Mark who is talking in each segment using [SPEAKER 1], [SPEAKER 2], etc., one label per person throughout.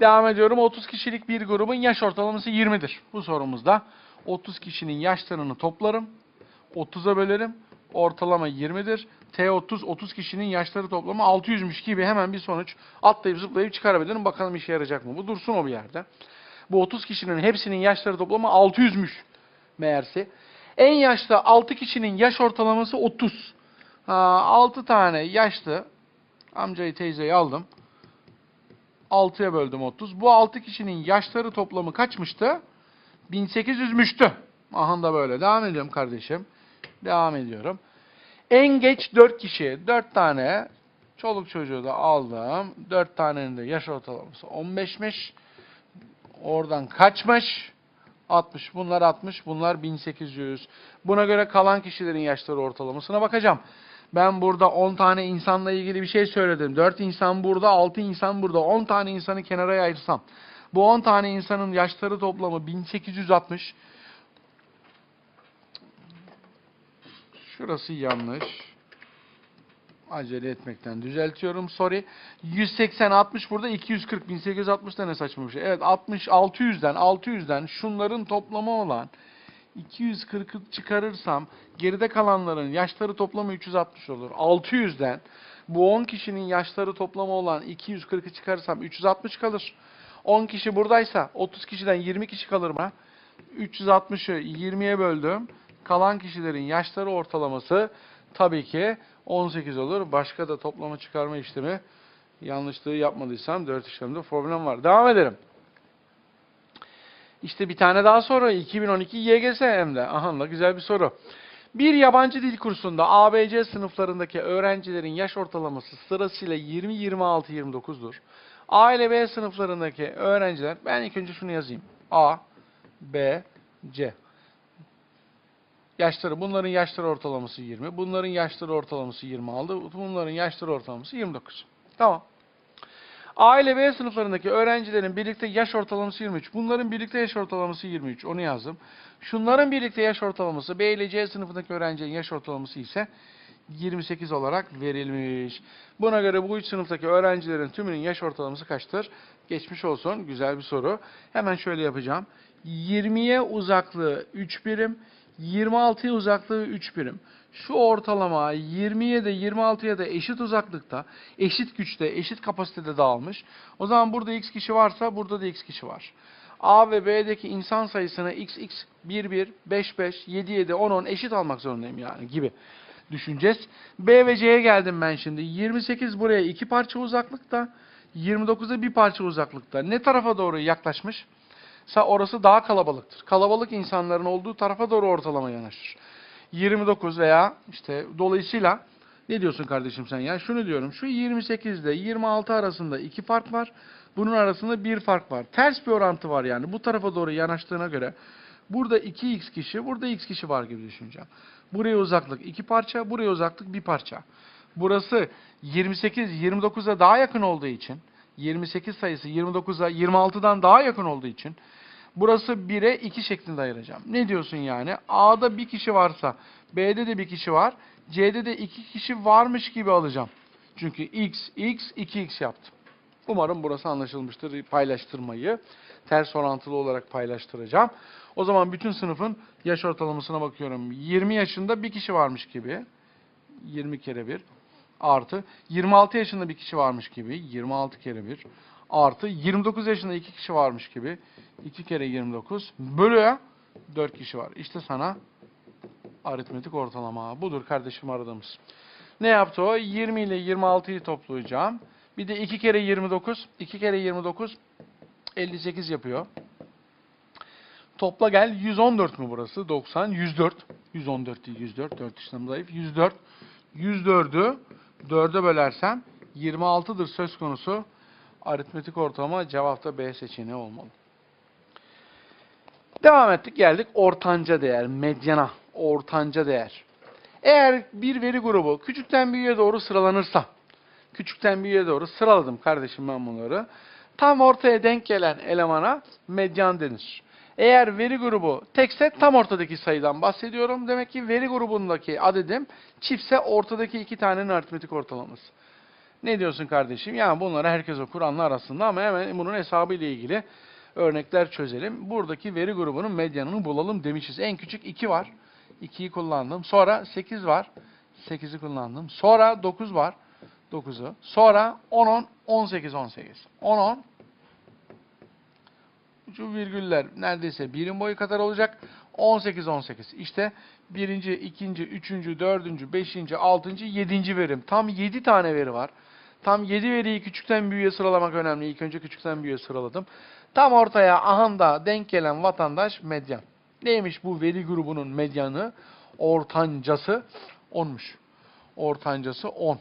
[SPEAKER 1] Devam ediyorum. 30 kişilik bir grubun yaş ortalaması 20'dir. Bu sorumuzda 30 kişinin yaşlarını toplarım. 30'a bölerim. Ortalama 20'dir. T30 30 kişinin yaşları toplamı 600'müş gibi hemen bir sonuç atlayıp zıplayıp çıkarabilirim. Bakalım işe yarayacak mı? Bu dursun o bir yerde. Bu 30 kişinin hepsinin yaşları toplamı 600'müş meğerse. En yaşlı 6 kişinin yaş ortalaması 30. Ha, 6 tane yaşlı amcayı teyzeyi aldım. 6'ya böldüm 30. Bu 6 kişinin yaşları toplamı kaçmıştı? 1800'müştü. Aha da böyle. Devam ediyorum kardeşim. Devam ediyorum. En geç 4 kişi. 4 tane çoluk çocuğu da aldım. 4 tanenin de yaş ortalaması 15'miş. Oradan kaçmış? 60. Bunlar 60. Bunlar 1800. Buna göre kalan kişilerin yaşları ortalamasına bakacağım. Ben burada 10 tane insanla ilgili bir şey söyledim. 4 insan burada, 6 insan burada. 10 tane insanı kenara ayırsam. Bu 10 tane insanın yaşları toplamı 1860. Şurası yanlış. Acele etmekten düzeltiyorum. Sorry. 180 60 burada 240 1860 da ne saçma bir şey. Evet 60 600'den 600'den şunların toplamı olan 240'ı çıkarırsam geride kalanların yaşları toplamı 360 olur. 600'den bu 10 kişinin yaşları toplamı olan 240'ı çıkarırsam 360 kalır. 10 kişi buradaysa 30 kişiden 20 kişi kalır mı? 360'ı 20'ye böldüm. Kalan kişilerin yaşları ortalaması tabii ki 18 olur. Başka da toplama çıkarma işlemi yanlışlığı yapmadıysam 4 işlemde problem var. Devam edelim. İşte bir tane daha soru. 2012 YGS hem de. Aha da güzel bir soru. Bir yabancı dil kursunda ABC sınıflarındaki öğrencilerin yaş ortalaması sırasıyla 20, 26, 29'dur. A ile B sınıflarındaki öğrenciler, ben ilk önce şunu yazayım. A, B, C. Yaşları, bunların yaşları ortalaması 20, bunların yaşları ortalaması 26, bunların yaşları ortalaması 29. Tamam. A ile B sınıflarındaki öğrencilerin birlikte yaş ortalaması 23. Bunların birlikte yaş ortalaması 23. Onu yazdım. Şunların birlikte yaş ortalaması B ile C sınıfındaki öğrencinin yaş ortalaması ise 28 olarak verilmiş. Buna göre bu üç sınıftaki öğrencilerin tümünün yaş ortalaması kaçtır? Geçmiş olsun. Güzel bir soru. Hemen şöyle yapacağım. 20'ye uzaklığı 3 birim, 26'ya uzaklığı 3 birim. Şu ortalama 20'ye de 26'ya da eşit uzaklıkta, eşit güçte, eşit kapasitede dağılmış. O zaman burada x kişi varsa burada da x kişi var. A ve B'deki insan sayısını x, x, 1, 1, 5, 5, 7, 7, 10, 10 eşit almak zorundayım yani gibi düşüneceğiz. B ve C'ye geldim ben şimdi. 28 buraya iki parça uzaklıkta, 29'a bir parça uzaklıkta. Ne tarafa doğru yaklaşmış? Orası daha kalabalıktır. Kalabalık insanların olduğu tarafa doğru ortalama yanaşır. 29 veya işte dolayısıyla ne diyorsun kardeşim sen ya? Şunu diyorum. Şu 28 ile 26 arasında iki fark var. Bunun arasında bir fark var. Ters bir orantı var yani. Bu tarafa doğru yanaştığına göre burada 2x kişi, burada x kişi var gibi düşüneceğim. Buraya uzaklık iki parça, buraya uzaklık bir parça. Burası 28 29'a daha yakın olduğu için 28 sayısı 29'a 26'dan daha yakın olduğu için burası 1'e 2 şeklinde ayıracağım. Ne diyorsun yani? A'da bir kişi varsa B'de de bir kişi var. C'de de iki kişi varmış gibi alacağım. Çünkü x, x, 2x yaptım. Umarım burası anlaşılmıştır paylaştırmayı. Ters orantılı olarak paylaştıracağım. O zaman bütün sınıfın yaş ortalamasına bakıyorum. 20 yaşında bir kişi varmış gibi. 20 kere 1 artı 26 yaşında bir kişi varmış gibi 26 kere 1 artı 29 yaşında iki kişi varmış gibi 2 kere 29 bölü 4 kişi var. İşte sana aritmetik ortalama. Budur kardeşim aradığımız. Ne yaptı o? 20 ile 26'yı toplayacağım. Bir de 2 kere 29. 2 kere 29 58 yapıyor. Topla gel 114 mü burası? 90, 104. 114 değil 104. 4 işlem zayıf. 104. 104'ü 4'e bölersem 26'dır söz konusu. Aritmetik ortalama cevapta B seçeneği olmalı. Devam ettik geldik ortanca değer, medyana, ortanca değer. Eğer bir veri grubu küçükten büyüğe doğru sıralanırsa, küçükten büyüğe doğru sıraladım kardeşim ben bunları. Tam ortaya denk gelen elemana medyan denir. Eğer veri grubu tekse tam ortadaki sayıdan bahsediyorum. Demek ki veri grubundaki adedim çiftse ortadaki iki tanenin aritmetik ortalaması. Ne diyorsun kardeşim? Yani bunları herkes okur anlar aslında ama hemen bunun hesabı ile ilgili örnekler çözelim. Buradaki veri grubunun medyanını bulalım demişiz. En küçük 2 var. 2'yi kullandım. Sonra 8 var. 8'i kullandım. Sonra 9 var. 9'u. Sonra 10 10 18 18. 10 10 şu virgüller neredeyse birim boyu kadar olacak. 18 18. İşte birinci, ikinci, üçüncü, dördüncü, beşinci, altıncı, yedinci verim. Tam 7 tane veri var. Tam 7 veriyi küçükten büyüğe sıralamak önemli. İlk önce küçükten büyüğe sıraladım. Tam ortaya ahanda denk gelen vatandaş medyan. Neymiş bu veri grubunun medyanı? Ortancası 10'muş. Ortancası 10.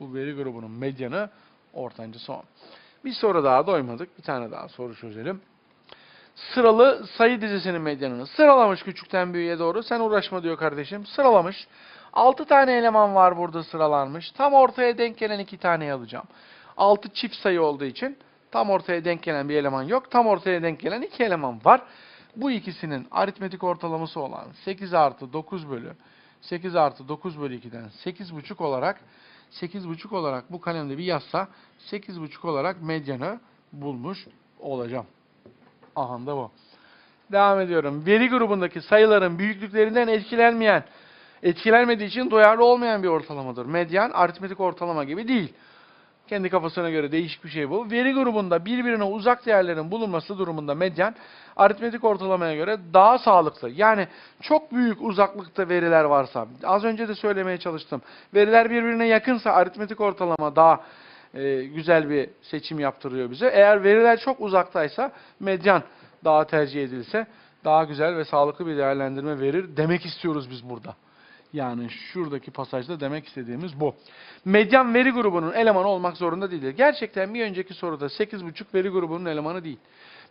[SPEAKER 1] Bu veri grubunun medyanı ortancası 10. Bir soru daha doymadık. Bir tane daha soru çözelim. Sıralı sayı dizisinin medyanını sıralamış küçükten büyüğe doğru. Sen uğraşma diyor kardeşim. Sıralamış. 6 tane eleman var burada sıralanmış. Tam ortaya denk gelen 2 taneyi alacağım. 6 çift sayı olduğu için tam ortaya denk gelen bir eleman yok. Tam ortaya denk gelen 2 eleman var. Bu ikisinin aritmetik ortalaması olan 8 artı 9 bölü 8 artı 9 bölü 2'den 8,5 olarak 8,5 olarak bu kalemde bir yazsa 8,5 olarak medyanı bulmuş olacağım. Aha da bu. Devam ediyorum. Veri grubundaki sayıların büyüklüklerinden etkilenmeyen, etkilenmediği için duyarlı olmayan bir ortalamadır. Medyan aritmetik ortalama gibi değil. Kendi kafasına göre değişik bir şey bu. Veri grubunda birbirine uzak değerlerin bulunması durumunda medyan aritmetik ortalamaya göre daha sağlıklı. Yani çok büyük uzaklıkta veriler varsa, az önce de söylemeye çalıştım. Veriler birbirine yakınsa aritmetik ortalama daha e, güzel bir seçim yaptırıyor bize. Eğer veriler çok uzaktaysa medyan daha tercih edilse daha güzel ve sağlıklı bir değerlendirme verir demek istiyoruz biz burada. Yani şuradaki pasajda demek istediğimiz bu. Medyan veri grubunun elemanı olmak zorunda değildir. Gerçekten bir önceki soruda 8,5 veri grubunun elemanı değil.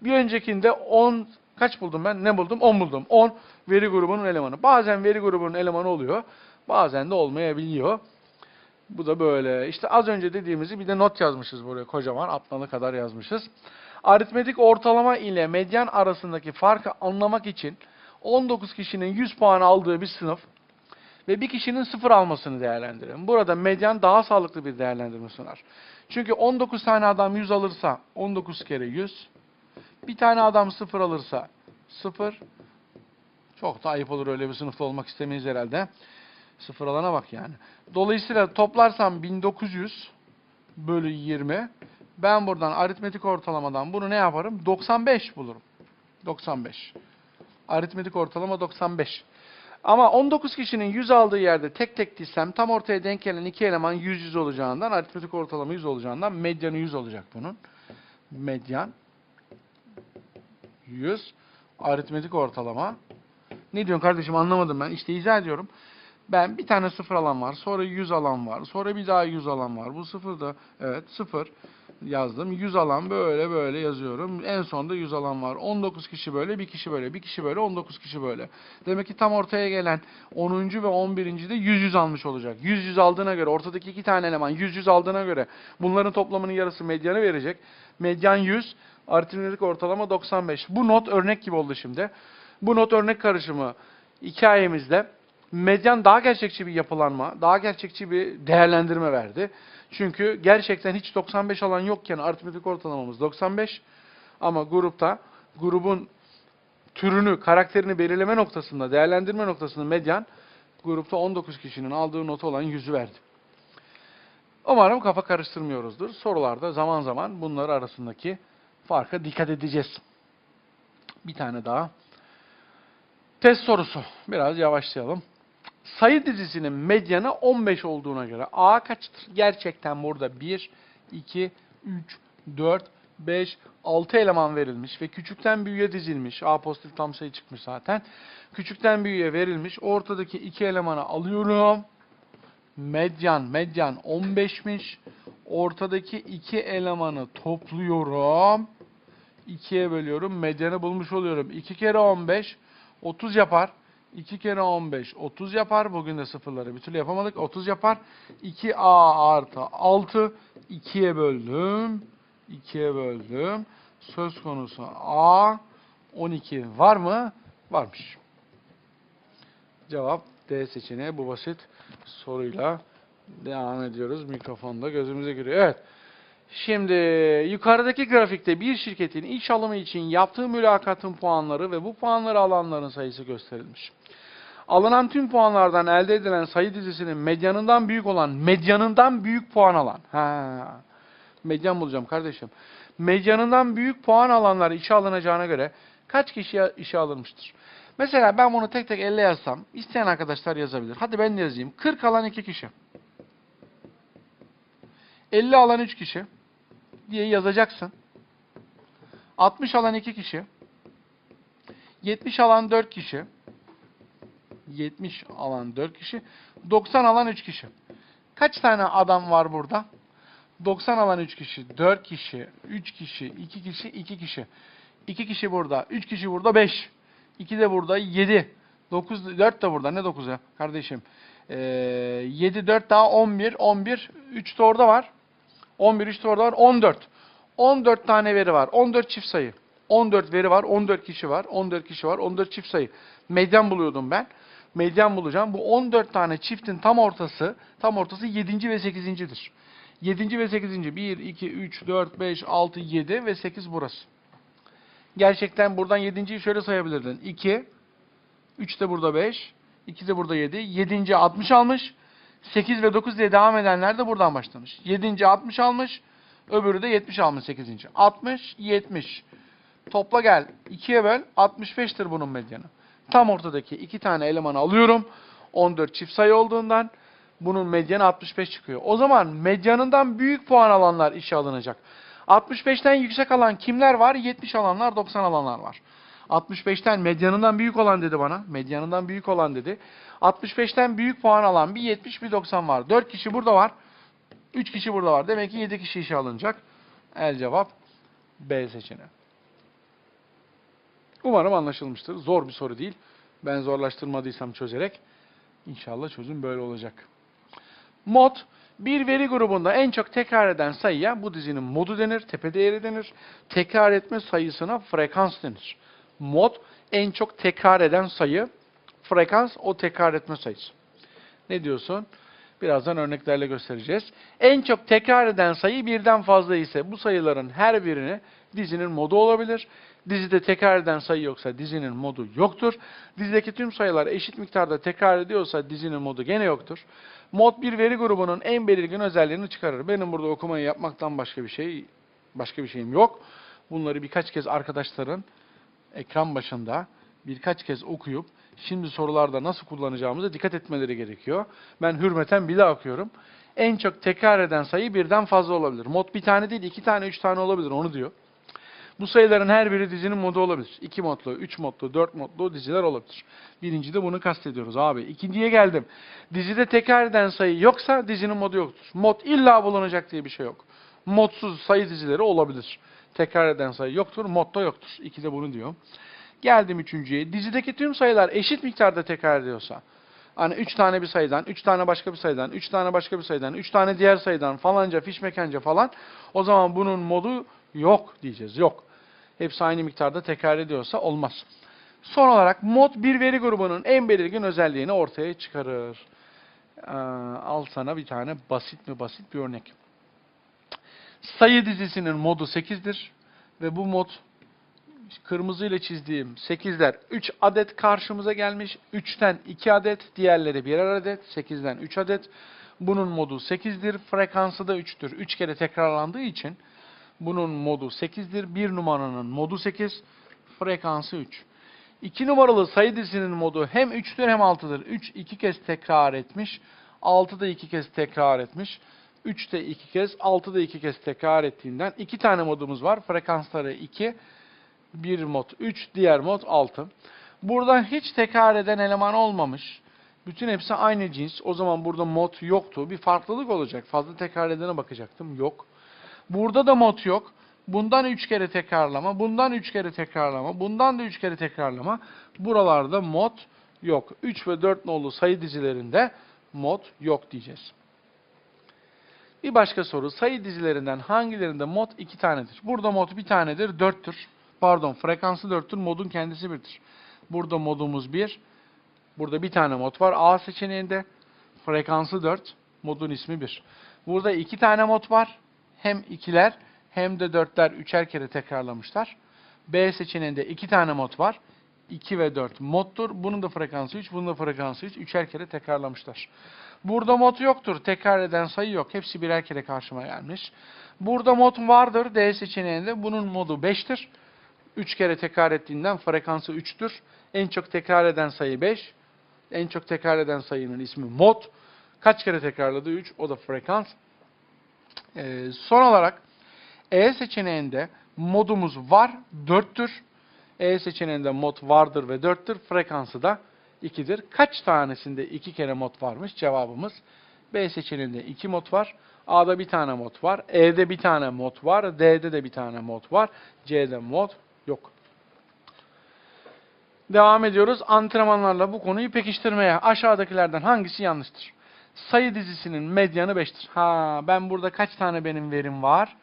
[SPEAKER 1] Bir öncekinde 10 kaç buldum ben? Ne buldum? 10 buldum. 10 veri grubunun elemanı. Bazen veri grubunun elemanı oluyor. Bazen de olmayabiliyor. Bu da böyle. İşte az önce dediğimizi bir de not yazmışız buraya kocaman. Atnalı kadar yazmışız. Aritmetik ortalama ile medyan arasındaki farkı anlamak için 19 kişinin 100 puan aldığı bir sınıf ve bir kişinin 0 almasını değerlendirelim. Burada medyan daha sağlıklı bir değerlendirme sunar. Çünkü 19 tane adam 100 alırsa 19 kere 100. Bir tane adam 0 alırsa 0. Çok da ayıp olur öyle bir sınıfta olmak istemeyiz herhalde. Sıfır alana bak yani. Dolayısıyla toplarsam 1900 bölü 20. Ben buradan aritmetik ortalamadan bunu ne yaparım? 95 bulurum. 95. Aritmetik ortalama 95. Ama 19 kişinin 100 aldığı yerde tek tek dizsem tam ortaya denk gelen iki eleman 100 100 olacağından aritmetik ortalama 100 olacağından medyanı 100 olacak bunun. Medyan 100 aritmetik ortalama. Ne diyorsun kardeşim anlamadım ben. İşte izah ediyorum. Ben bir tane sıfır alan var. Sonra 100 alan var. Sonra bir daha 100 alan var. Bu sıfır da evet sıfır yazdım. 100 alan böyle böyle yazıyorum. En sonda 100 alan var. 19 kişi böyle, bir kişi böyle, bir kişi böyle, 19 kişi böyle. Demek ki tam ortaya gelen 10. ve 11. de 100 100 almış olacak. 100 100 aldığına göre ortadaki iki tane eleman 100 100 aldığına göre bunların toplamının yarısı medyanı verecek. Medyan 100, aritmetik ortalama 95. Bu not örnek gibi oldu şimdi. Bu not örnek karışımı hikayemizde medyan daha gerçekçi bir yapılanma, daha gerçekçi bir değerlendirme verdi. Çünkü gerçekten hiç 95 alan yokken aritmetik ortalamamız 95 ama grupta grubun türünü, karakterini belirleme noktasında, değerlendirme noktasında medyan grupta 19 kişinin aldığı notu olan 100'ü verdi. Umarım kafa karıştırmıyoruzdur. Sorularda zaman zaman bunlar arasındaki farka dikkat edeceğiz. Bir tane daha. Test sorusu. Biraz yavaşlayalım. Sayı dizisinin medyanı 15 olduğuna göre A kaçtır? Gerçekten burada 1, 2, 3, 4, 5, 6 eleman verilmiş ve küçükten büyüğe dizilmiş. A pozitif tam sayı çıkmış zaten. Küçükten büyüğe verilmiş. Ortadaki iki elemanı alıyorum. Medyan, medyan 15'miş. Ortadaki iki elemanı topluyorum. 2'ye bölüyorum. Medyanı bulmuş oluyorum. 2 kere 15, 30 yapar. 2 kere 15, 30 yapar. Bugün de sıfırları bir türlü yapamadık. 30 yapar. 2a artı 6, 2'ye böldüm. 2'ye böldüm. Söz konusu a, 12 var mı? Varmış. Cevap D seçeneği bu basit soruyla Devam ediyoruz. Mikrofonda gözümüze giriyor. Evet. Şimdi yukarıdaki grafikte bir şirketin iş alımı için yaptığı mülakatın puanları ve bu puanları alanların sayısı gösterilmiş. Alınan tüm puanlardan elde edilen sayı dizisinin medyanından büyük olan, medyanından büyük puan alan. Ha. Medyan bulacağım kardeşim. Medyanından büyük puan alanlar işe alınacağına göre kaç kişi işe alınmıştır? Mesela ben bunu tek tek elle yazsam, isteyen arkadaşlar yazabilir. Hadi ben de yazayım. 40 alan 2 kişi. 50 alan 3 kişi diye yazacaksın. 60 alan 2 kişi. 70 alan 4 kişi. 70 alan 4 kişi. 90 alan 3 kişi. Kaç tane adam var burada? 90 alan 3 kişi, 4 kişi, 3 kişi, 2 kişi, 2 kişi. 2 kişi burada, 3 kişi burada 5. 2 de burada 7. 9, 4 de burada. Ne 9 ya kardeşim? Ee, 7, 4 daha 11, 11. 3 de orada var. 11, 3 de orada var. 14. 14 tane veri var. 14 çift sayı. 14 veri var. 14 kişi var. 14 kişi var. 14 çift sayı. Medyan buluyordum ben. Medyan bulacağım. Bu 14 tane çiftin tam ortası, tam ortası 7. ve 8.'dir. 7. ve 8. 1, 2, 3, 4, 5, 6, 7 ve 8 burası. Gerçekten buradan 7.yi şöyle sayabilirdin. 2, 3 de burada 5, 2 de burada 7. 7. 60 almış. 8 ve 9 diye devam edenler de buradan başlamış. 7. 60 almış. Öbürü de 70 almış 8. 60, 70. Topla gel. 2'ye böl. 65'tir bunun medyanı. Tam ortadaki iki tane elemanı alıyorum. 14 çift sayı olduğundan bunun medyanı 65 çıkıyor. O zaman medyanından büyük puan alanlar işe alınacak. 65'ten yüksek alan kimler var? 70 alanlar, 90 alanlar var. 65'ten medyanından büyük olan dedi bana. Medyanından büyük olan dedi. 65'ten büyük puan alan bir 70 bir 90 var. 4 kişi burada var. 3 kişi burada var. Demek ki 7 kişi işe alınacak. El cevap B seçeneği. Umarım anlaşılmıştır. Zor bir soru değil. Ben zorlaştırmadıysam çözerek inşallah çözüm böyle olacak. Mod bir veri grubunda en çok tekrar eden sayıya bu dizinin modu denir, tepe değeri denir. Tekrar etme sayısına frekans denir. Mod en çok tekrar eden sayı, frekans o tekrar etme sayısı. Ne diyorsun? Birazdan örneklerle göstereceğiz. En çok tekrar eden sayı birden fazla ise bu sayıların her birini dizinin modu olabilir. Dizide tekrar eden sayı yoksa dizinin modu yoktur. Dizideki tüm sayılar eşit miktarda tekrar ediyorsa dizinin modu gene yoktur. Mod bir veri grubunun en belirgin özelliğini çıkarır. Benim burada okumayı yapmaktan başka bir şey başka bir şeyim yok. Bunları birkaç kez arkadaşların ekran başında birkaç kez okuyup şimdi sorularda nasıl kullanacağımıza dikkat etmeleri gerekiyor. Ben hürmeten bile okuyorum. En çok tekrar eden sayı birden fazla olabilir. Mod bir tane değil, iki tane, üç tane olabilir. Onu diyor. Bu sayıların her biri dizinin modu olabilir. 2 modlu, 3 modlu, 4 modlu diziler olabilir. Birinci de bunu kastediyoruz abi. İkinciye geldim. Dizide tekrar eden sayı yoksa dizinin modu yoktur. Mod illa bulunacak diye bir şey yok. Modsuz sayı dizileri olabilir. Tekrar eden sayı yoktur, mod da yoktur. İki de bunu diyor. Geldim üçüncüye. Dizideki tüm sayılar eşit miktarda tekrar ediyorsa, hani 3 tane bir sayıdan, 3 tane başka bir sayıdan, 3 tane başka bir sayıdan, 3 tane diğer sayıdan falanca, fişmekence falan o zaman bunun modu yok diyeceğiz. Yok. Hepsi aynı miktarda tekrar ediyorsa olmaz. Son olarak mod bir veri grubunun en belirgin özelliğini ortaya çıkarır. Ee, al sana bir tane basit mi basit bir örnek. Sayı dizisinin modu 8'dir ve bu mod kırmızı ile çizdiğim 8'ler 3 adet karşımıza gelmiş. 3'ten 2 adet, diğerleri birer adet. 8'den 3 adet. Bunun modu 8'dir. Frekansı da 3'tür. 3 kere tekrarlandığı için bunun modu 8'dir. 1 numaranın modu 8, frekansı 3. 2 numaralı sayı dizisinin modu hem 3'tür hem 6'dır. 3 2 kez tekrar etmiş. 6 da 2 kez tekrar etmiş. 3 de 2 kez, 6 da 2 kez tekrar ettiğinden 2 tane modumuz var. Frekansları 2, bir mod 3, diğer mod 6. Buradan hiç tekrar eden eleman olmamış. Bütün hepsi aynı cins. O zaman burada mod yoktu. Bir farklılık olacak. Fazla tekrar edene bakacaktım. Yok. Burada da mod yok. Bundan 3 kere tekrarlama, bundan 3 kere tekrarlama, bundan da 3 kere tekrarlama. Buralarda mod yok. 3 ve 4 nolu sayı dizilerinde mod yok diyeceğiz. Bir başka soru. Sayı dizilerinden hangilerinde mod 2 tanedir? Burada mod bir tanedir, 4'tür. Pardon, frekansı 4'tür, modun kendisi 1'dir. Burada modumuz 1. Burada bir tane mod var A seçeneğinde. Frekansı 4. Modun ismi 1. Burada iki tane mod var. Hem ikiler hem de dörtler üçer kere tekrarlamışlar. B seçeneğinde iki tane mod var. 2 ve 4 moddur. Bunun da frekansı 3, bunun da frekansı 3. Üçer kere tekrarlamışlar. Burada mod yoktur. Tekrar eden sayı yok. Hepsi birer kere karşıma gelmiş. Burada mod vardır. D seçeneğinde. Bunun modu 5'tir. 3 kere tekrar ettiğinden frekansı 3'tür. En çok tekrar eden sayı 5. En çok tekrar eden sayının ismi mod. Kaç kere tekrarladı? 3. O da frekans. Ee, son olarak E seçeneğinde modumuz var 4'tür. E seçeneğinde mod vardır ve 4'tür. Frekansı da 2'dir. Kaç tanesinde 2 kere mod varmış? Cevabımız B seçeneğinde 2 mod var. A'da bir tane mod var. E'de bir tane mod var. D'de de bir tane mod var. C'de mod yok. Devam ediyoruz antrenmanlarla bu konuyu pekiştirmeye. Aşağıdakilerden hangisi yanlıştır? Sayı dizisinin medyanı 5'tir. Ha ben burada kaç tane benim verim var?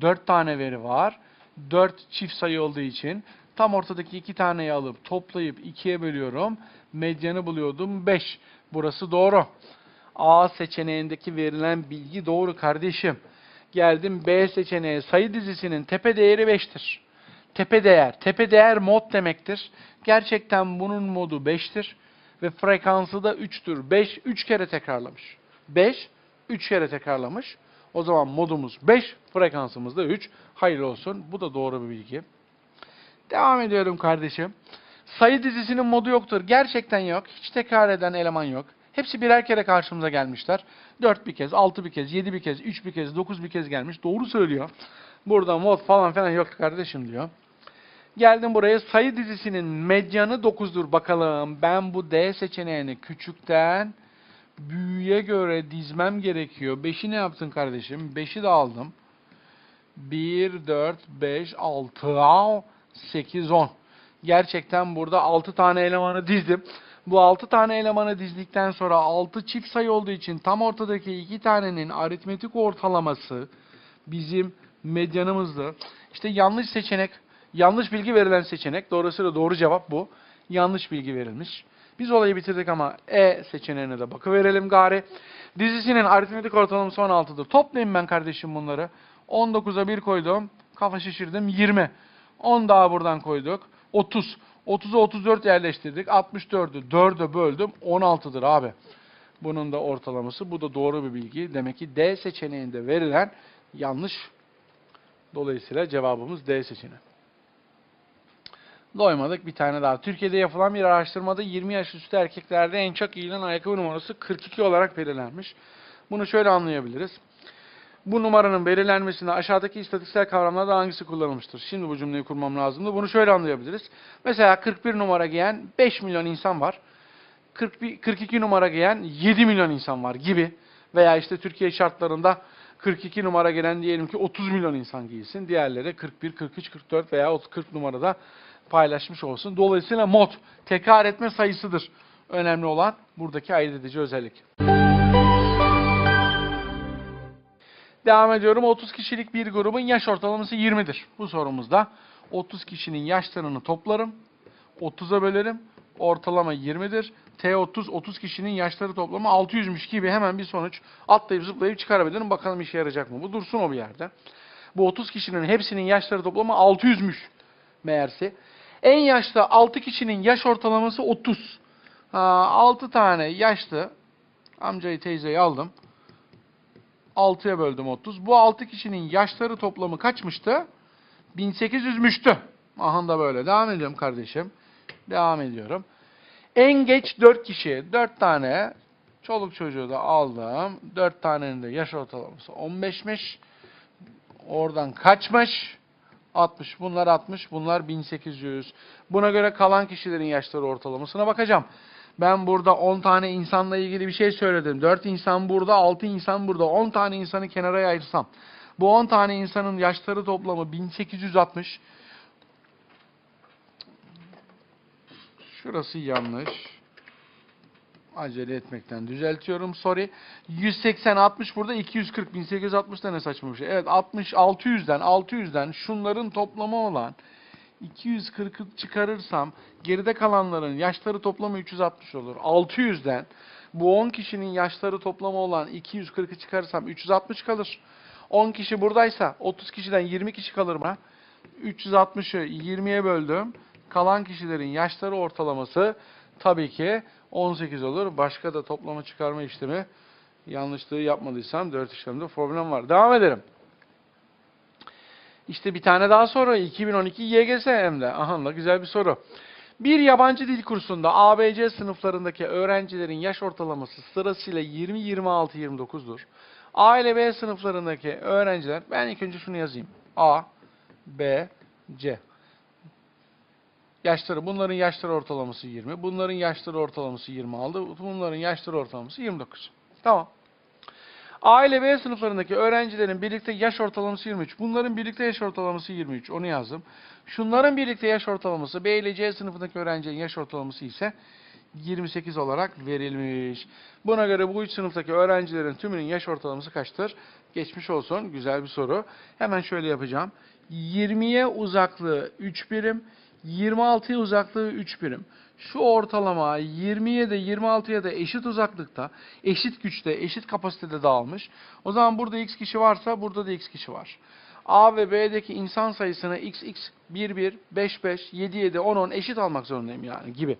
[SPEAKER 1] 4 tane veri var. 4 çift sayı olduğu için tam ortadaki iki taneyi alıp toplayıp 2'ye bölüyorum. Medyanı buluyordum 5. Burası doğru. A seçeneğindeki verilen bilgi doğru kardeşim. Geldim B seçeneği sayı dizisinin tepe değeri 5'tir. Tepe değer. Tepe değer mod demektir. Gerçekten bunun modu 5'tir. Ve frekansı da 3'tür. 5, 3 kere tekrarlamış. 5, 3 kere tekrarlamış. O zaman modumuz 5, frekansımız da 3. Hayırlı olsun. Bu da doğru bir bilgi. Devam ediyorum kardeşim. Sayı dizisinin modu yoktur. Gerçekten yok. Hiç tekrar eden eleman yok. Hepsi birer kere karşımıza gelmişler. 4 bir kez, 6 bir kez, 7 bir kez, 3 bir kez, 9 bir kez gelmiş. Doğru söylüyor. Burada mod falan filan yok kardeşim diyor. Geldim buraya sayı dizisinin medyanı 9'dur bakalım. Ben bu D seçeneğini küçükten büyüğe göre dizmem gerekiyor. 5'i ne yaptın kardeşim? 5'i de aldım. 1, 4, 5, 6, 8, 10. Gerçekten burada 6 tane elemanı dizdim. Bu 6 tane elemanı dizdikten sonra 6 çift sayı olduğu için tam ortadaki 2 tanenin aritmetik ortalaması bizim medyanımızdı. İşte yanlış seçenek, yanlış bilgi verilen seçenek. Dolayısıyla doğru cevap bu. Yanlış bilgi verilmiş. Biz olayı bitirdik ama E seçeneğine de bakıverelim gari. Dizisinin aritmetik ortalaması 16'dır. Toplayayım ben kardeşim bunları. 19'a 1 koydum. Kafa şişirdim 20. 10 daha buradan koyduk. 30. 30'a 34 yerleştirdik. 64'ü 4'e böldüm. 16'dır abi. Bunun da ortalaması. Bu da doğru bir bilgi. Demek ki D seçeneğinde verilen yanlış. Dolayısıyla cevabımız D seçeneği. Doymadık bir tane daha. Türkiye'de yapılan bir araştırmada 20 yaş üstü erkeklerde en çok giyilen ayakkabı numarası 42 olarak belirlenmiş. Bunu şöyle anlayabiliriz. Bu numaranın belirlenmesinde aşağıdaki istatistiksel kavramlardan hangisi kullanılmıştır? Şimdi bu cümleyi kurmam lazımdı. Bunu şöyle anlayabiliriz. Mesela 41 numara giyen 5 milyon insan var. 41, 42 numara giyen 7 milyon insan var gibi. Veya işte Türkiye şartlarında 42 numara gelen diyelim ki 30 milyon insan giysin. Diğerleri 41, 43, 44 veya 40 numarada paylaşmış olsun. Dolayısıyla mod tekrar etme sayısıdır. Önemli olan buradaki ayırt edici özellik. Devam ediyorum. 30 kişilik bir grubun yaş ortalaması 20'dir. Bu sorumuzda 30 kişinin yaşlarını toplarım. 30'a bölerim. Ortalama 20'dir. T30 30 kişinin yaşları toplamı 600'müş gibi hemen bir sonuç atlayıp zıplayıp çıkarabilirim. Bakalım işe yarayacak mı? Bu dursun o bir yerde. Bu 30 kişinin hepsinin yaşları toplamı 600'müş meğerse. En yaşlı 6 kişinin yaş ortalaması 30. Ha, 6 tane yaşlı amcayı teyzeyi aldım. 6'ya böldüm 30. Bu 6 kişinin yaşları toplamı kaçmıştı? 1800'müştü. Aha da böyle. Devam ediyorum kardeşim. Devam ediyorum. En geç 4 kişi. 4 tane çoluk çocuğu da aldım. 4 tanenin de yaş ortalaması 15'miş. Oradan kaçmış? 60. Bunlar 60. Bunlar 1800. Buna göre kalan kişilerin yaşları ortalamasına bakacağım. Ben burada 10 tane insanla ilgili bir şey söyledim. 4 insan burada, 6 insan burada. 10 tane insanı kenara ayırsam. Bu 10 tane insanın yaşları toplamı 1860. Şurası yanlış. Acele etmekten düzeltiyorum. Sorry. 180 60 burada 240 1860 da ne saçma bir şey. Evet 60 600'den 600'den şunların toplamı olan 240'ı çıkarırsam geride kalanların yaşları toplamı 360 olur. 600'den Bu 10 kişinin yaşları toplamı olan 240'ı çıkarırsam 360 kalır. 10 kişi buradaysa 30 kişiden 20 kişi kalır mı? 360'ı 20'ye böldüm. Kalan kişilerin yaşları ortalaması tabii ki 18 olur. Başka da toplama çıkarma işlemi yanlışlığı yapmadıysam 4 işlemde problem var. Devam edelim. İşte bir tane daha soru. 2012 YGS hem de. Aha güzel bir soru. Bir yabancı dil kursunda ABC sınıflarındaki öğrencilerin yaş ortalaması sırasıyla 20, 26, 29'dur. A ile B sınıflarındaki öğrenciler, ben ilk önce şunu yazayım. A, B, C. Yaşları, bunların yaşları ortalaması 20, bunların yaşları ortalaması 20 aldı, bunların yaşları ortalaması 29. Tamam. A ile B sınıflarındaki öğrencilerin birlikte yaş ortalaması 23. Bunların birlikte yaş ortalaması 23. Onu yazdım. Şunların birlikte yaş ortalaması B ile C sınıfındaki öğrencinin yaş ortalaması ise 28 olarak verilmiş. Buna göre bu üç sınıftaki öğrencilerin tümünün yaş ortalaması kaçtır? Geçmiş olsun. Güzel bir soru. Hemen şöyle yapacağım. 20'ye uzaklığı 3 birim, 26'ya uzaklığı 3 birim. Şu ortalama 20'ye de 26'ya da eşit uzaklıkta, eşit güçte, eşit kapasitede dağılmış. O zaman burada x kişi varsa burada da x kişi var. A ve B'deki insan sayısını x, x, 1, 1, 5, 5, 7, 7, 10, 10 eşit almak zorundayım yani gibi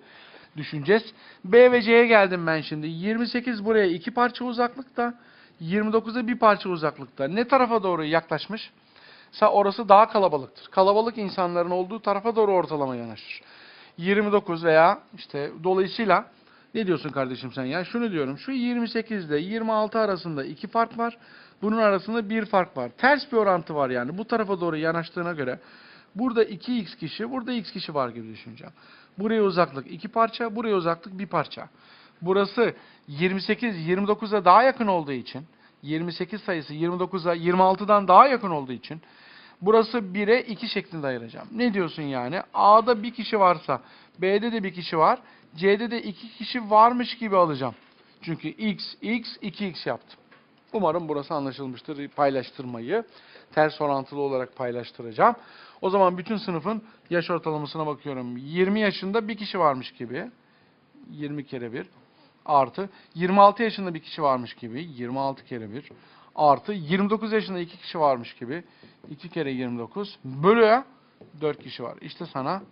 [SPEAKER 1] düşüneceğiz. B ve C'ye geldim ben şimdi. 28 buraya iki parça uzaklıkta, 29'a bir parça uzaklıkta. Ne tarafa doğru yaklaşmış? Orası daha kalabalıktır. Kalabalık insanların olduğu tarafa doğru ortalama yanaşır. 29 veya işte dolayısıyla ne diyorsun kardeşim sen ya? Şunu diyorum. Şu 28 ile 26 arasında iki fark var. Bunun arasında bir fark var. Ters bir orantı var yani. Bu tarafa doğru yanaştığına göre burada 2x kişi, burada x kişi var gibi düşüneceğim. Buraya uzaklık iki parça, buraya uzaklık bir parça. Burası 28 29'a daha yakın olduğu için 28 sayısı 29'a 26'dan daha yakın olduğu için burası 1'e 2 şeklinde ayıracağım. Ne diyorsun yani? A'da bir kişi varsa B'de de bir kişi var. C'de de iki kişi varmış gibi alacağım. Çünkü x, x, 2x yaptım. Umarım burası anlaşılmıştır paylaştırmayı. Ters orantılı olarak paylaştıracağım. O zaman bütün sınıfın yaş ortalamasına bakıyorum. 20 yaşında bir kişi varmış gibi. 20 kere 1 artı 26 yaşında bir kişi varmış gibi 26 kere 1 artı 29 yaşında iki kişi varmış gibi 2 kere 29 bölü 4 kişi var. İşte sana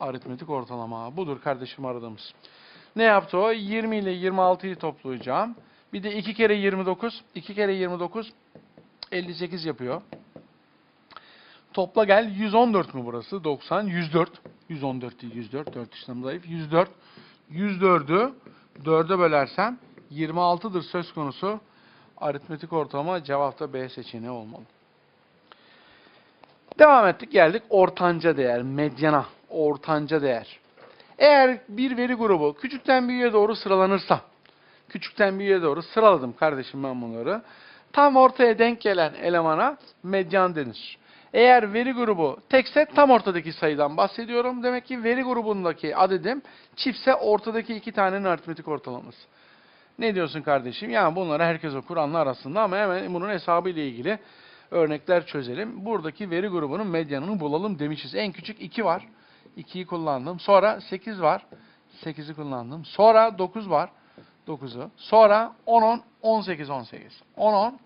[SPEAKER 1] aritmetik ortalama. Budur kardeşim aradığımız. Ne yaptı o? 20 ile 26'yı toplayacağım. Bir de 2 kere 29. 2 kere 29 58 yapıyor. Topla gel 114 mü burası? 90, 104. 114 değil 104. 4 işlem zayıf. 104. 104'ü 4'e bölersem 26'dır söz konusu. Aritmetik ortalama cevapta B seçeneği olmalı. Devam ettik geldik ortanca değer, medyana, ortanca değer. Eğer bir veri grubu küçükten büyüğe doğru sıralanırsa, küçükten büyüğe doğru sıraladım kardeşim ben bunları. Tam ortaya denk gelen elemana medyan denir. Eğer veri grubu tekse tam ortadaki sayıdan bahsediyorum. Demek ki veri grubundaki adedim çiftse ortadaki iki tanenin aritmetik ortalaması. Ne diyorsun kardeşim? Yani bunları herkes okur anlar aslında ama hemen bunun hesabı ile ilgili örnekler çözelim. Buradaki veri grubunun medyanını bulalım demişiz. En küçük 2 var. 2'yi kullandım. Sonra 8 var. 8'i kullandım. Sonra 9 var. 9'u. Sonra 10, 10, 18, 18. 10, 10.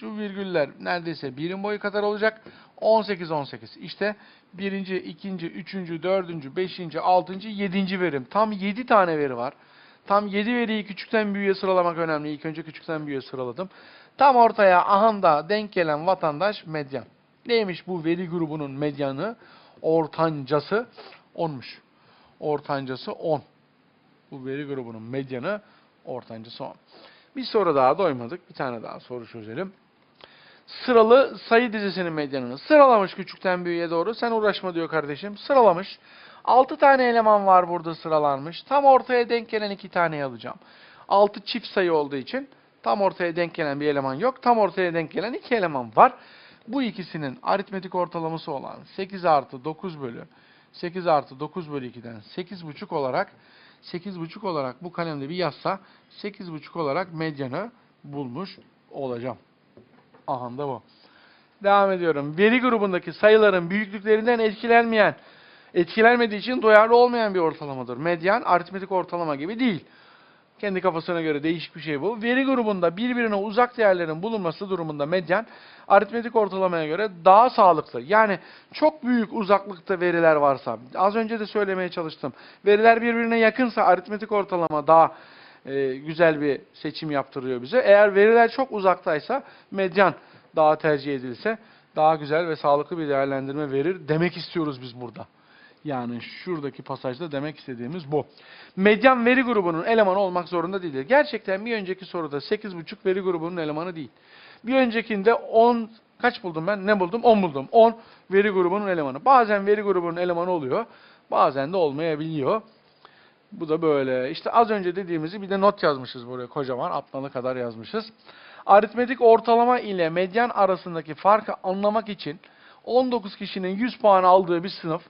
[SPEAKER 1] Şu virgüller neredeyse birim boyu kadar olacak. 18, 18. İşte birinci, ikinci, üçüncü, dördüncü, beşinci, altıncı, yedinci verim. Tam 7 tane veri var. Tam 7 veriyi küçükten büyüğe sıralamak önemli. İlk önce küçükten büyüğe sıraladım. Tam ortaya ahanda denk gelen vatandaş medyan. Neymiş bu veri grubunun medyanı? Ortancası 10'muş. Ortancası 10. Bu veri grubunun medyanı ortancası 10. Bir soru daha doymadık. Bir tane daha soru çözelim. Sıralı sayı dizisinin medyanını sıralamış küçükten büyüğe doğru. Sen uğraşma diyor kardeşim. Sıralamış. 6 tane eleman var burada sıralanmış. Tam ortaya denk gelen 2 taneyi alacağım. 6 çift sayı olduğu için tam ortaya denk gelen bir eleman yok. Tam ortaya denk gelen 2 eleman var. Bu ikisinin aritmetik ortalaması olan 8 artı 9 bölü 8 artı 9 bölü 2'den 8,5 olarak 8,5 olarak bu kalemde bir yazsa 8,5 olarak medyanı bulmuş olacağım. Aha da bu. Devam ediyorum. Veri grubundaki sayıların büyüklüklerinden etkilenmeyen etkilenmediği için duyarlı olmayan bir ortalamadır. Medyan aritmetik ortalama gibi değil. Kendi kafasına göre değişik bir şey bu. Veri grubunda birbirine uzak değerlerin bulunması durumunda medyan aritmetik ortalamaya göre daha sağlıklı. Yani çok büyük uzaklıkta veriler varsa, az önce de söylemeye çalıştım. Veriler birbirine yakınsa aritmetik ortalama daha e, güzel bir seçim yaptırıyor bize. Eğer veriler çok uzaktaysa medyan daha tercih edilse daha güzel ve sağlıklı bir değerlendirme verir demek istiyoruz biz burada. Yani şuradaki pasajda demek istediğimiz bu. Medyan veri grubunun elemanı olmak zorunda değildir. Gerçekten bir önceki soruda 8,5 veri grubunun elemanı değil. Bir öncekinde 10 kaç buldum ben? Ne buldum? 10 buldum. 10 veri grubunun elemanı. Bazen veri grubunun elemanı oluyor. Bazen de olmayabiliyor. Bu da böyle. İşte az önce dediğimizi bir de not yazmışız buraya kocaman. Atnalı kadar yazmışız. Aritmetik ortalama ile medyan arasındaki farkı anlamak için 19 kişinin 100 puan aldığı bir sınıf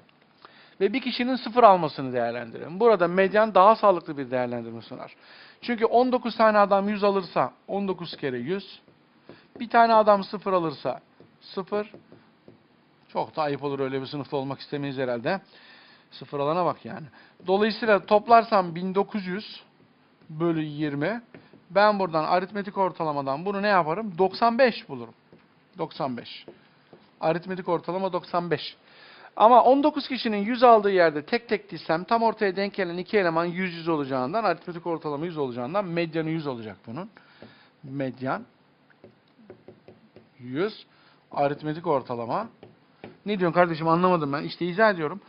[SPEAKER 1] ve bir kişinin sıfır almasını değerlendirin. Burada medyan daha sağlıklı bir değerlendirme sunar. Çünkü 19 tane adam 100 alırsa 19 kere 100. Bir tane adam sıfır alırsa sıfır. Çok da ayıp olur öyle bir sınıfta olmak istemeyiz herhalde. Sıfır alana bak yani. Dolayısıyla toplarsam 1900 bölü 20. Ben buradan aritmetik ortalamadan bunu ne yaparım? 95 bulurum. 95. Aritmetik ortalama 95. Ama 19 kişinin 100 aldığı yerde tek tek dizsem tam ortaya denk gelen iki eleman 100 100 olacağından aritmetik ortalama 100 olacağından medyanı 100 olacak bunun. Medyan 100 aritmetik ortalama. Ne diyorsun kardeşim anlamadım ben. İşte izah ediyorum.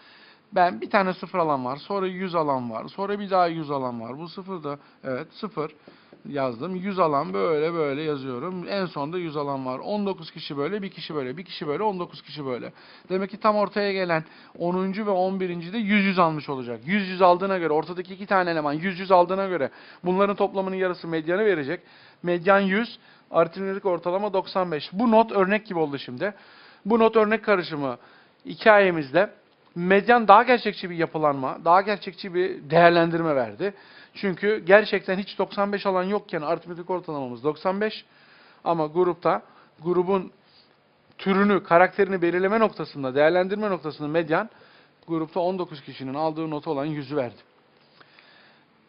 [SPEAKER 1] Ben bir tane sıfır alan var. Sonra 100 alan var. Sonra bir daha 100 alan var. Bu sıfır da evet sıfır yazdım. 100 alan böyle böyle yazıyorum. En sonda 100 alan var. 19 kişi böyle, bir kişi böyle, bir kişi böyle, 19 kişi böyle. Demek ki tam ortaya gelen 10. ve 11. de 100 100 almış olacak. 100 100 aldığına göre, ortadaki iki tane eleman 100 100 aldığına göre bunların toplamının yarısı medyanı verecek. Medyan 100, aritmetik ortalama 95. Bu not örnek gibi oldu şimdi. Bu not örnek karışımı hikayemizde medyan daha gerçekçi bir yapılanma, daha gerçekçi bir değerlendirme verdi. Çünkü gerçekten hiç 95 alan yokken aritmetik ortalamamız 95 ama grupta grubun türünü, karakterini belirleme noktasında, değerlendirme noktasında medyan grupta 19 kişinin aldığı notu olan 100'ü verdi.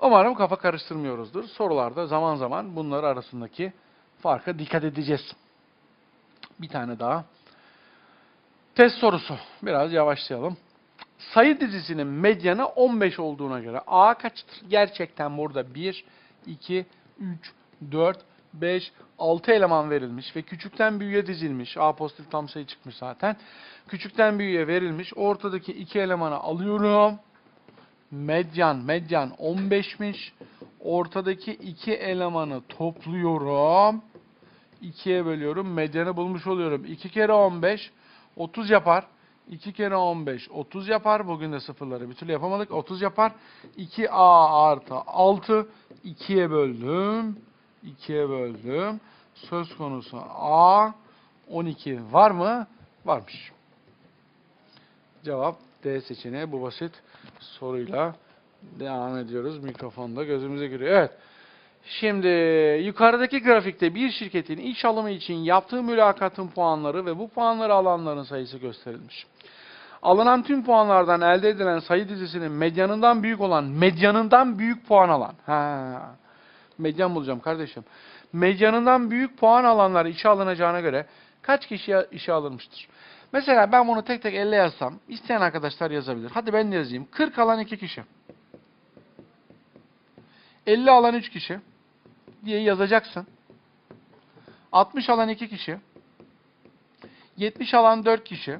[SPEAKER 1] Umarım kafa karıştırmıyoruzdur. Sorularda zaman zaman bunlar arasındaki farka dikkat edeceğiz. Bir tane daha. Test sorusu. Biraz yavaşlayalım. Sayı dizisinin medyanı 15 olduğuna göre A kaçtır? Gerçekten burada 1, 2, 3, 4, 5, 6 eleman verilmiş ve küçükten büyüğe dizilmiş. A pozitif tam sayı çıkmış zaten. Küçükten büyüğe verilmiş. Ortadaki iki elemanı alıyorum. Medyan, medyan 15'miş. Ortadaki iki elemanı topluyorum. 2'ye bölüyorum. Medyanı bulmuş oluyorum. 2 kere 15, 30 yapar. 2 kere 15, 30 yapar. Bugün de sıfırları bir türlü yapamadık. 30 yapar. 2a artı 6, 2'ye böldüm. 2'ye böldüm. Söz konusu a, 12 var mı? Varmış. Cevap D seçeneği bu basit soruyla devam ediyoruz. Mikrofonda gözümüze giriyor. Evet. Şimdi yukarıdaki grafikte bir şirketin iş alımı için yaptığı mülakatın puanları ve bu puanları alanların sayısı gösterilmiş. Alınan tüm puanlardan elde edilen sayı dizisinin medyanından büyük olan, medyanından büyük puan alan. Ha. Medyan bulacağım kardeşim. Medyanından büyük puan alanlar işe alınacağına göre kaç kişi işe alınmıştır? Mesela ben bunu tek tek elle yazsam, isteyen arkadaşlar yazabilir. Hadi ben de yazayım. 40 alan 2 kişi. 50 alan 3 kişi diye yazacaksın. 60 alan 2 kişi. 70 alan 4 kişi.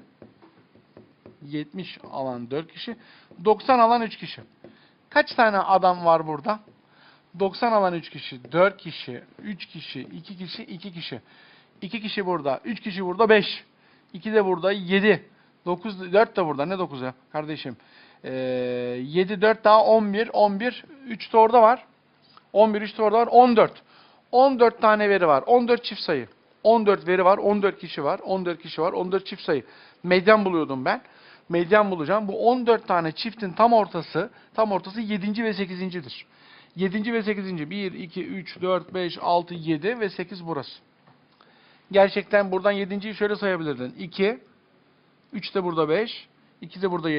[SPEAKER 1] 70 alan 4 kişi. 90 alan 3 kişi. Kaç tane adam var burada? 90 alan 3 kişi, 4 kişi, 3 kişi, 2 kişi, 2 kişi. 2 kişi burada, 3 kişi burada, 5. 2 de burada, 7. 9, 4 de burada. Ne 9'u kardeşim? Ee, 7, 4 daha 11, 11. 3 de orada var. 11, 3 de orada var. 14. 14 tane veri var. 14 çift sayı. 14 veri var. 14 kişi var. 14 kişi var. 14 çift sayı. Medyan buluyordum ben. Medyan bulacağım. Bu 14 tane çiftin tam ortası, tam ortası 7. ve 8.'dir. 7. ve 8. 1, 2, 3, 4, 5, 6, 7 ve 8 burası. Gerçekten buradan 7.yi şöyle sayabilirdin. 2, 3 de burada 5, 2 de burada 7.